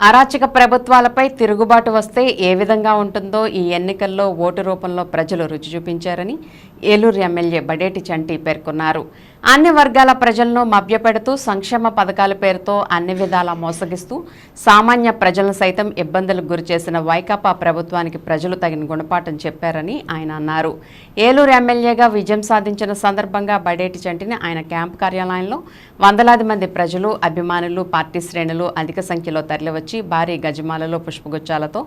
అరాచక ప్రభుత్వాలపై తిరుగుబాటు వస్తే ఏ విధంగా ఉంటుందో ఈ ఎన్నికల్లో ఓటు రూపంలో ప్రజలు రుచి చూపించారని ఏలూరు ఎమ్మెల్యే బడేటి చంటి పేర్కొన్నారు. అన్ని వర్గాల ప్రజలను మభ్యపెడుతూ సంక్షేమ పథకాల పేరుతో అన్ని విధాలా మోసగిస్తూ సామాన్య ప్రజలను సైతం ఇబ్బందులకు గురిచేసిన వైకాపా ప్రభుత్వానికి ప్రజలు తగిన గుణపాఠం చెప్పారని ఆయన అన్నారు. ఏలూరు ఎమ్మెల్యేగా విజయం సాధించిన సందర్భంగా బడేటి చంటిని ఆయన క్యాంపు కార్యాలయంలో వందలాది మంది ప్రజలు అభిమానులు పార్టీ శ్రేణులు అధిక సంఖ్యలో తరలివచ్చి భారీ గజమాలలో పుష్పగుచ్చాలతో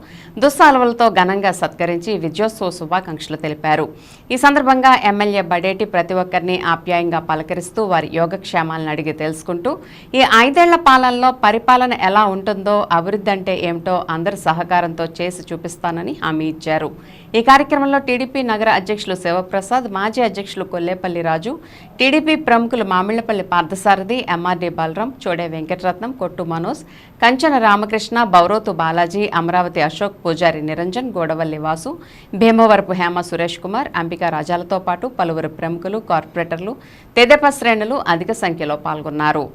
దుస్సాలువలతో ఘనంగా సత్కరించి విజయోత్సవ శుభాకాంక్షలు తెలిపారు. ఈ సందర్భంగా ఎమ్మెల్యే బడేటి ప్రతి ఒక్కరిని ఆప్యాయంగా పలకరిస్తూ వారి యోగక్షేమాలను అడిగి తెలుసుకుంటూ ఈ ఐదేళ్ళ పాలనలో పరిపాలన ఎలా ఉంటుందో అభివృద్ధి అంటే ఏమిటో అందరి సహకారంతో చేసి చూపిస్తానని హామీ ఇచ్చారు. ఈ కార్యక్రమంలో టీడీపీ నగర అధ్యక్షులు శివప్రసాద్ మాజీ అధ్యక్షులు కొల్లేపల్లి రాజు టీడీపీ ప్రముఖులు మామిళ్ళపల్లి పార్థసారథి ఎంఆర్డీ బలరాం చోడే వెంకటరత్నం కొట్టు మనోజ్ కంచన రామకృష్ణ బౌరోతు బాలాజీ అమరావతి అశోక్ పూజారి నిరంజన్ గోడవల్లి వాసు భీమవరపు హేమ సురేష్ కుమార్ అంబికా రాజాలతో పాటు పలువురు ప్రముఖులు కార్పొరేటర్లు తెదేపా శ్రేణులు అధిక సంఖ్యలో పాల్గొన్నారు.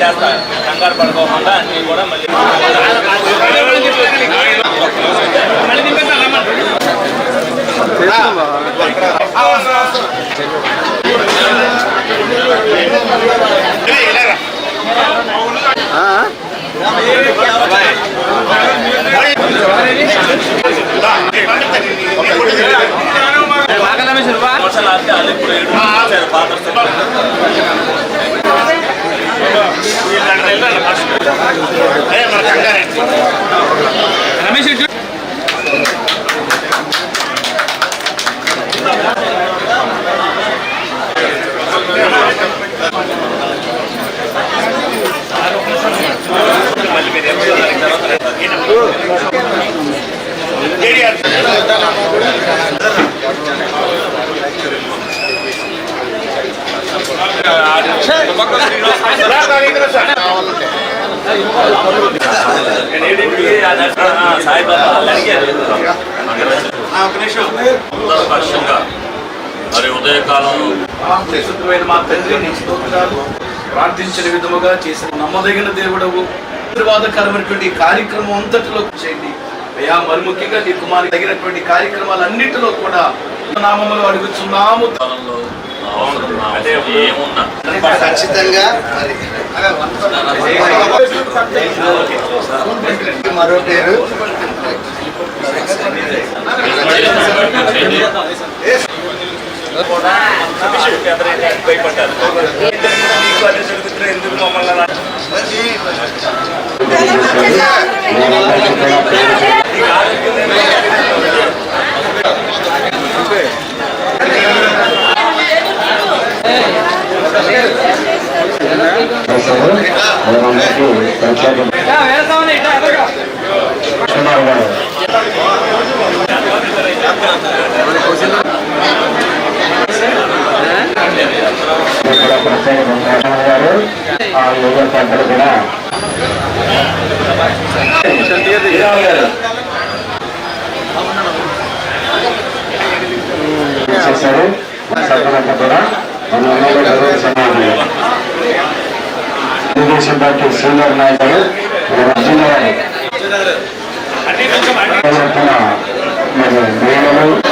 చేస్తా. కంగారు పడుకోకుండా అన్ని కూడా మళ్ళీ మోసాలు ఆపితే వాళ్ళు ఇప్పుడు ఏడు సాయిబాబా మరి ఉదయకాలంలో పరిశుద్ధమైన మా తండ్రి నీ స్తోత్రాలు ప్రార్థించిన విధముగా చేసిన నమ్మదగిన దేవుడవు. ఆశీర్వాదకరమైనటువంటి కార్యక్రమం అంతటిలో చేయండి. అయ్యా మరి ముఖ్యంగా నీ కుమారి తగినటువంటి కార్యక్రమాలన్నింటిలో కూడా నామములు అడుగుతున్నాము కాలంలో అవసరం నా అవసరం ఖచ్చితంగా మరో పేరు భయపడ్డారు మీకు అన్ని జరుగుతున్నాయి ఎందుకు మమ్మల్ని చేశారు సభ్యులంతా కూడా మన తెలుగుదేశం పార్టీ సీనియర్ నాయకుడు మన గారు మరి మహిళలు కూడా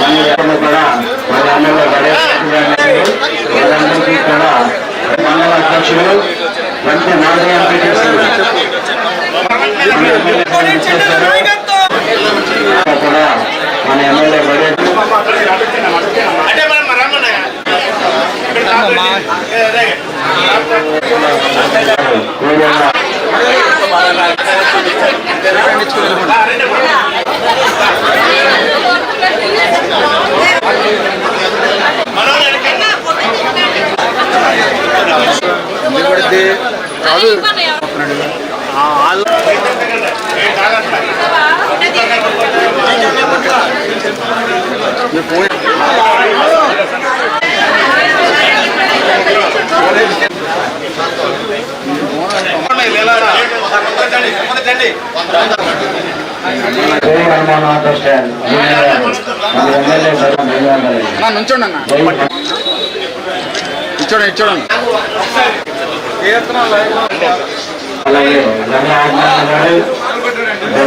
మన ఎవరు కూడా మన వాళ్ళందరికీ కూడా మండల అధ్యక్షులు నాలుగు కూడా మన ఎమ్మెల్యే బడే అంటే మనం రమ్మన్నాయా కూడెళ్ళ వెళ్ళారా జగన్మోహన్ ఆటో స్టాండ్ మన ఎమ్మెల్యే గారు ధన్యవాదాలు నుంచోండి అన్న ఇచ్చోడండి ఇచ్చోడండి అలాగే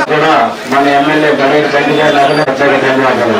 కూడా మన ఎమ్మెల్యే గణేష్ రెడ్డి గారు ధన్యవాదాలు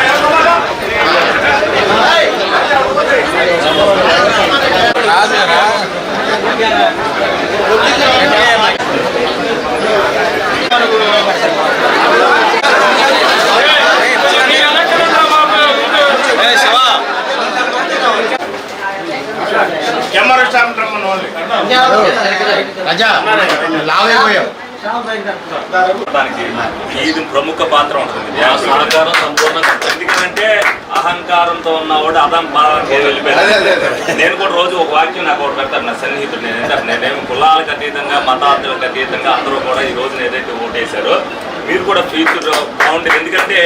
దానికి ఇది ప్రముఖ పాత్ర ఉంటుంది. ఆ సహకారం సంపూర్ణంగా. ఎందుకంటే అహంకారంతో ఉన్నవాడు అదం బాధకి వెళ్ళిపోయాడు. నేను కూడా రోజు ఒక వాక్యం నాకు ఒకటి పెడతాను నా సన్నిహితుడు నేను ఏంటంటే నేనేమి కులాలకు అతీతంగా మతార్థులకు అతీతంగా అందరూ కూడా ఈ రోజున ఏదైతే ఓటేశారో మీరు కూడా ఫ్యూచర్ బాగుంటుంది ఎందుకంటే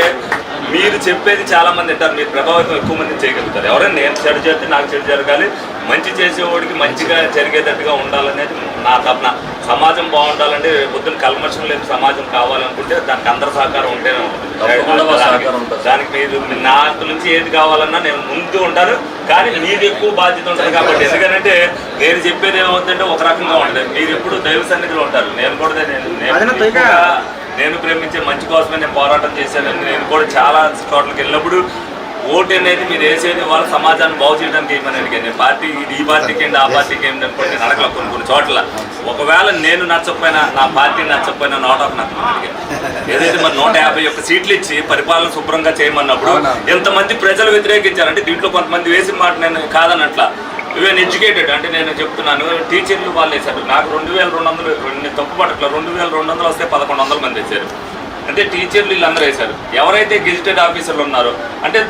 మీరు చెప్పేది చాలా మంది అంటారు మీరు ప్రభావితం ఎక్కువ మంది చేయగలుగుతారు. ఎవరైనా నేను చెడు చేస్తే నాకు చెడు జరగాలి మంచి చేసేవాడికి మంచిగా జరిగేటట్టుగా ఉండాలనేది నా తపన. సమాజం బాగుండాలంటే పొద్దున్న కల్మషం లేని సమాజం కావాలనుకుంటే దానికి అందరి సహకారం ఉంటేనే ఉంటుంది. దానికి మీరు నాకు నుంచి ఏది కావాలన్నా నేను ముందు ఉంటాను కానీ మీది ఎక్కువ బాధ్యత ఉంటుంది కాబట్టి. ఎందుకంటే నేను చెప్పేది ఏమవుతుందంటే ఒక రకంగా ఉంటుంది. మీరు ఎప్పుడు దైవ సన్నిధిలో ఉంటారు. నేను కూడా నేను నేను ప్రేమించే మంచి కోసమే నేను పోరాటం చేశాను నేను కూడా చాలా చోట్లకి వెళ్ళినప్పుడు ఓటు అనేది మీరు వేసేది వాళ్ళ సమాజాన్ని బాగు చేయడానికి ఏమని అడిగాను. నేను పార్టీ ఈ పార్టీకి ఏంటి ఆ పార్టీకి ఏంటి అనుకోండి నేను అడగల కొన్ని కొన్ని చోట్ల. ఒకవేళ నేను నచ్చకపోయినా నా పార్టీ నచ్చకపోయినా నోట్ ఆఫ్ నచ్చమని అడిగాను. ఏదైతే మరి నూట యాభై ఒక్క సీట్లు ఇచ్చి పరిపాలన శుభ్రంగా చేయమన్నప్పుడు ఎంతమంది ప్రజలు వ్యతిరేకించారంటే దీంట్లో కొంతమంది వేసిన మాట నేను కాదనట్ల. ఈవెన్ ఎడ్యుకేటెడ్ అంటే నేను చెప్తున్నాను టీచర్లు వాళ్ళు వేశారు నాకు రెండు వేల రెండు వందలు నేను తప్పు పట్టట్ల రెండు వేల రెండు వందలు వస్తే పదకొండు వందల మంది వేశారు. అంటే టీచర్లు వీళ్ళందరూ వేశారు. ఎవరైతే గెజిటెడ్ ఆఫీసర్లు ఉన్నారో అంటే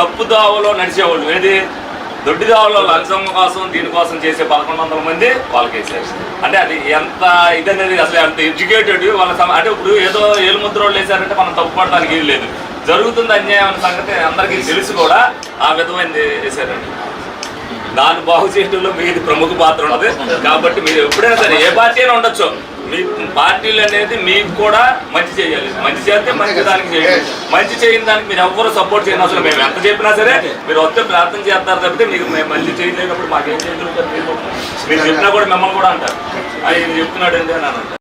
తప్పు దావలో నడిచేవాళ్ళు ఏది? దొడ్డి దావలో లంచం కోసం దీనికోసం చేసే పదకొండు వందల మంది వాళ్ళకి వేసారు అంటే అది ఎంత ఇదనేది అసలు అంత ఎడ్యుకేటెడ్ వాళ్ళ అంటే ఇప్పుడు ఏదో ఏలు ముద్ర వాళ్ళు వేశారంటే మనం తప్పు పడడానికి ఏం లేదు జరుగుతుంది అన్యాయం అనే సంగతి అందరికీ తెలుసు కూడా ఆ విధమైనది వేశారండి. దాన్ని బాగు చేయడంలో మీది ప్రముఖ పాత్ర ఉన్నది. కాబట్టి మీరు ఎప్పుడైనా సరే ఏ పార్టీ అయినా ఉండొచ్చు. మీ పార్టీలు అనేది మీకు కూడా మంచి చేయాలి. మంచి చేస్తే మంచి దానికి చేయాలి మంచి చేయని దానికి మీరు ఎవ్వరు సపోర్ట్ చేయని అసలు మేము ఎంత చెప్పినా సరే మీరు వస్తే ప్రార్థన చేస్తారు తప్పితే మీకు మేము మంచి చేయలేనప్పుడు మాకేం చేయగలుగుతారు మీరు? మీరు చెప్పినా కూడా మిమ్మల్ని కూడా అంటారు. ఆయన చెప్తున్నాడు అని అంటారు